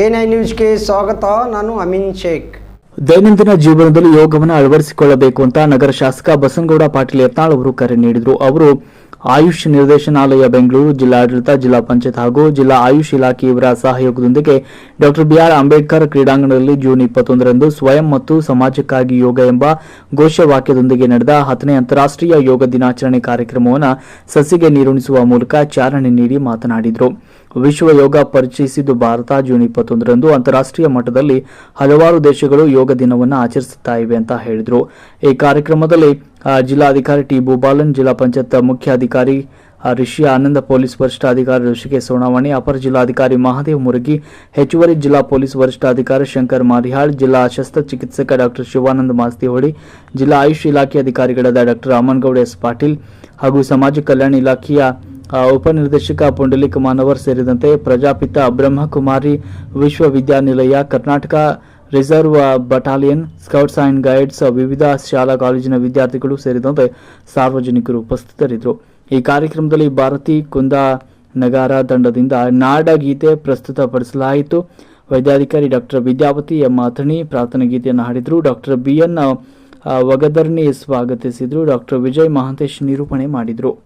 N I ನ್ಯೂಸ್ಗೆ ಸ್ವಾಗತ, ನಾನು ಅಮೀನ್ ಶೇಖ್. ದೈನಂದಿನ ಜೀವನದಲ್ಲಿ ಯೋಗವನ್ನು ಅಳವಡಿಸಿಕೊಳ್ಳಬೇಕು ಅಂತ ನಗರ ಶಾಸಕ ಬಸನಗೌಡ ಪಾಟೀಲ್ ಯತ್ನಾಳ್ ಅವರು ಕರೆ ನೀಡಿದರು. ಅವರು ಆಯುಷ್ ನಿರ್ದೇಶನಾಲಯ ಬೆಂಗಳೂರು, ಜಿಲ್ಲಾಡಳಿತ, ಜಿಲ್ಲಾ ಪಂಚಾಯತ್ ಹಾಗೂ ಜಿಲ್ಲಾ ಆಯುಷ್ ಇಲಾಖೆಯವರ ಸಹಯೋಗದೊಂದಿಗೆ ಡಾಕ್ಟರ್ ಬಿಆರ್ ಅಂಬೇಡ್ಕರ್ ಕ್ರೀಡಾಂಗಣದಲ್ಲಿ ಜೂನ್ ಇಪ್ಪತ್ತೊಂದರಂದು ಸ್ವಯಂ ಮತ್ತು ಸಮಾಜಕ್ಕಾಗಿ ಯೋಗ ಎಂಬ ಘೋಷವಾಕ್ಯದೊಂದಿಗೆ ನಡೆದ ಹತ್ತನೇ ಅಂತಾರಾಷ್ಟ್ರೀಯ ಯೋಗ ದಿನಾಚರಣೆ ಕಾರ್ಯಕ್ರಮವನ್ನು ಸಸಿಗೆ ನೀರುಣಿಸುವ ಮೂಲಕ ಚಾಲನೆ ನೀಡಿ ಮಾತನಾಡಿದರು. ವಿಶ್ವ ಯೋಗ ಪರಿಚಯಿಸಿದ್ದು ಭಾರತ ಜೂನ್ ಇಪ್ಪತ್ತೊಂದರಂದು. ಅಂತಾರಾಷ್ಟ್ರೀಯ ಮಟ್ಟದಲ್ಲಿ ಹಲವಾರು ದೇಶಗಳು ಯೋಗ ದಿನವನ್ನು ಆಚರಿಸುತ್ತಾ ಇವೆ ಅಂತ ಹೇಳಿದರು. ಈ ಕಾರ್ಯಕ್ರಮದಲ್ಲಿ ಜಿಲ್ಲಾಧಿಕಾರಿ ಟಿ. ಭೂಬಾಲನ್ ಜಿಲ್ಲಾ ಪಂಚಾಯತ್ ಮುಖ್ಯಾಧಿಕಾರಿ ಋಷಿ ಆನಂದ, ಪೊಲೀಸ್ ವರಿಷ್ಠಾಧಿಕಾರಿ ಋಷಿಕೇಶ್ ಸೋಣಾವಣಿ ಅಪರ ಜಿಲ್ಲಾಧಿಕಾರಿ ಮಹಾದೇವ್ ಮುರುಗಿ, ಹೆಚ್ಚುವರಿ ಜಿಲ್ಲಾ ಪೊಲೀಸ್ ವರಿಷ್ಠಾಧಿಕಾರಿ ಶಂಕರ್ ಮಾರಿಹಾಳ್, ಜಿಲ್ಲಾ ಶಸ್ತ್ರಚಿಕಿತ್ಸಕ ಡಾಕ್ಟರ್ ಶಿವಾನಂದ ಮಾಸ್ತಿಹೊಳಿ, ಜಿಲ್ಲಾ ಆಯುಷ್ ಇಲಾಖೆ ಅಧಿಕಾರಿಗಳಾದ ಡಾಕ್ಟರ್ ಅಮನ್ಗೌಡ ಎಸ್ ಪಾಟೀಲ್ ಹಾಗೂ ಸಮಾಜ ಕಲ್ಯಾಣ ಇಲಾಖೆಯ ಉಪನಿರ್ದೇಶಕ ಪುಂಡಲಿಕ್ ಮಾನವರ್ ಸೇರಿದಂತೆ ಪ್ರಜಾಪಿತ ಬ್ರಹ್ಮಕುಮಾರಿ ವಿಶ್ವವಿದ್ಯಾನಿಲಯ, Karnataka reserve battalion scouts and guides ವಿವಿಧ ಶಾಲಾ ಕಾಲೇಜಿನ ವಿದ್ಯಾರ್ಥಿಗಳು ಸೇರಿದಂತೆ ಸಾರ್ವಜನಿಕರು ಉಪಸ್ಥಿತರಿದ್ದರು. ಈ ಕಾರ್ಯಕ್ರಮದಲ್ಲಿ ಭಾರತಿ ಕುಂದ ನಗಾರ ತಂಡದಿಂದ ನಾಡಗೀತೆ ಪ್ರಸ್ತುತಪಡಿಸಲಾಯಿತು. ವೈದ್ಯಾಧಿಕಾರಿ ಡಾಕ್ಟರ್ ವಿದ್ಯಾವತಿ ಎಂ. ಅಥಣಿ ಪ್ರಾರ್ಥನಾ ಗೀತೆಯನ್ನು ಹಾಡಿದರು. ಡಾಕ್ಟರ್ ಬಿಎನ್ ವಗದರ್ನಿ ಸ್ವಾಗತಿಸಿದರು. ಡಾಕ್ಟರ್ ವಿಜಯ್ ಮಹಾಂತೇಶ್ ನಿರೂಪಣೆ ಮಾಡಿದರು.